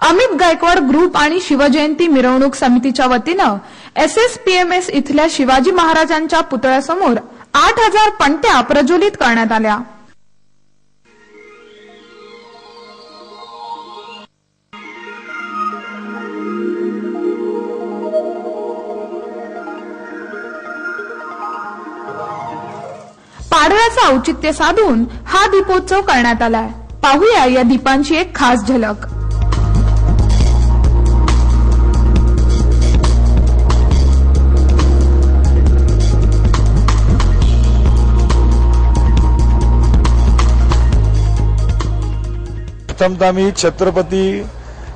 Amit Gaikwad group आणि शिवजयंती मिरवणूक समितीच्या वतीनं S S P M S इथल्या शिवाजी महाराजांच्या पुतळ्यासमोर आठ हजार पणत्या प्रज्वलित करण्यात आल्या. पाडव्याचं औचित्य साधून हा दीपोत्सव करण्यात आलाय. पाहूया या दीपांची एक खास झलक. प्रथमतः मी छत्रपती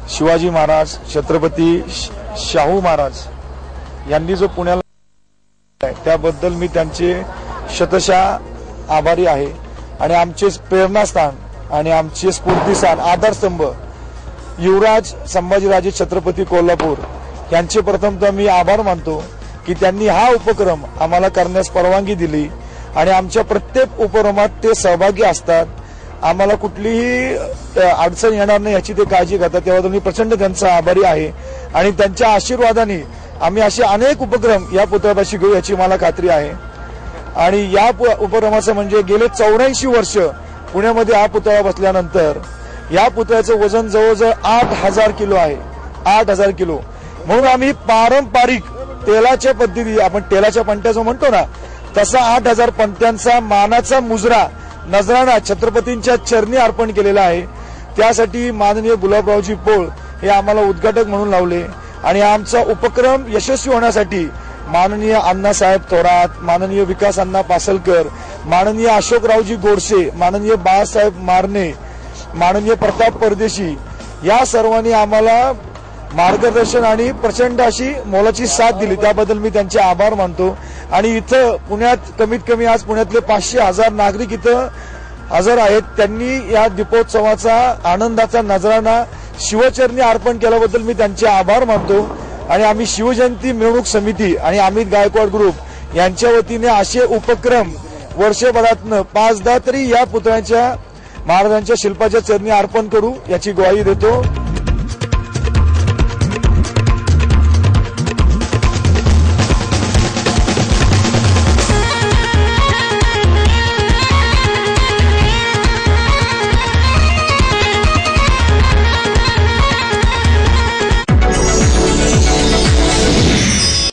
शिवाजी महाराज छत्रपती श- शाहू महाराज यांनी जो पुण्याला आहे, त्याबद्दल मी त्यांचे शतशा आभारी आहे. आणि आमचे प्रेरणास्थान आणि आमचे स्फूर्तीस्थान आधारस्तंभ युवराज संभाजीराजे छत्रपती कोल्हापूर यांचे प्रथमतः मी आभार मानतो की त्यांनी हा उपक्रम आम्हाला करण्यास परवानगी दिली. आणि आमच्या प्रत्येक उपक्रमात ते सहभागी असतात. आम्हाला कुठलीही अडचण येणार नाही याची ते काळजी घेतात. तेव्हा मी प्रचंड त्यांचा आभारी आहे. आणि त्यांच्या आशीर्वादाने आम्ही असे अनेक उपक्रम या पुतळ्यापाशी घेऊ याची मला खात्री आहे. आणि या पु- उपक्रमाचं म्हणजे गेले चौऱ्याऐंशी वर्ष पुण्यामध्ये हा पुतळा बसल्यानंतर या पुतळ्याचं वजन जवळजवळ आठ हजार किलो आहे. आठ हजार किलो. म्हणून आम्ही पारंपरिक तेलाच्या पद्धती आपण तेलाच्या पंट्याचं म्हणतो ना तसा आठ हजार पंट्यांचा मानाचा मुजरा नजराणा छत्रपतींच्या चरणी अर्पण केलेला आहे. त्यासाठी माननीय गुलाबरावजी पोळ हे आम्हाला उद्घाटक म्हणून लावले. आणि आमचा उपक्रम यशस्वी होण्यासाठी माननीय अण्णासाहेब थोरात माननीय विकास अण्णा पासलकर माननीय अशोकरावजी गोडसे माननीय बाळासाहेब मारणे माननीय प्रताप परदेशी या सर्वांनी आम्हाला मार्गदर्शन आणि प्रचंड अशी मोलाची साथ दिली. त्याबद्दल मी त्यांचे आभार मानतो. आणि इथं पुण्यात कमीत कमी आज पुण्यातले पाचशे हजार नागरिक इथं हजर आहेत. त्यांनी या दीपोत्सवाचा आनंदाचा नजराणा शिवचरणी अर्पण केल्याबद्दल मी त्यांचे आभार मानतो. आणि आम्ही शिवजयंती मिरवणूक समिती आणि अमित गायकवाड ग्रुप यांच्या वतीने असे उपक्रम वर्षभरातनं पाचदा तरी या पुतळ्याच्या महाराजांच्या शिल्पाच्या चरणी अर्पण करू याची ग्वाही देतो.